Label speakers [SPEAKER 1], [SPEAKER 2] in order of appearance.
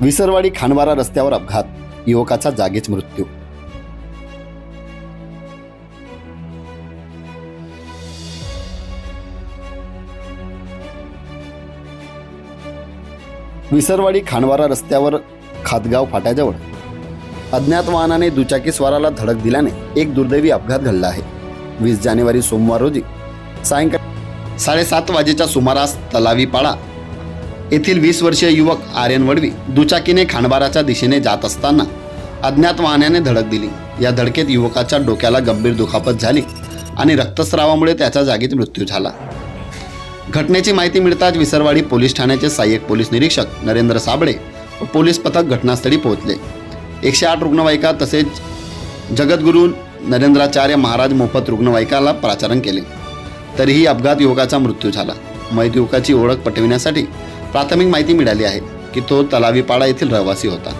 [SPEAKER 1] विसरवाडी खानवारा रस्त्यावर अपघात. युवकाचा जागीच मृत्यू. विसरवाडी खानवारा रस्त्यावर खातगाव फाट्याजवळ. अज्ञात वाहनाने दुचाकीस्वाराला धडक दिल्याने एक दुर्दैवी अपघात घडला आहे. वीस जानेवारी सोमवार रोजी सायंकाळी साडेसात वाजेच्या सुमारास तलावी पाडा येथील वीस वर्षीय युवक आर्यन वडवी दुचाकीने खांडबाराच्या दिशेने जात असताना अज्ञात वाहनाने धडक दिली. या धडकेत युवकाच्या डोक्याला गंभीर दुखापत झाली आणि रक्तस्रावामुळे त्याचा जागीच मृत्यू झाला. घटनेची माहिती मिळताच विसरवाडी पोलीस ठाण्याचे सहाय्यक पोलीस निरीक्षक नरेंद्र साबळे व पोलीस पथक घटनास्थळी पोहोचले. एकशे आठ रुग्णवाहिका तसेच जगद्गुरू नरेंद्राचार्य महाराज मोफत रुग्णवाहिकाला प्राचारण केले. तरीही अपघात युवकाचा मृत्यू झाला. मयत युवकाची ओळख पटविण्यासाठी प्राथमिक माहिती मिळाली आहे की तो तलावीपाडा येथील रहिवासी होता.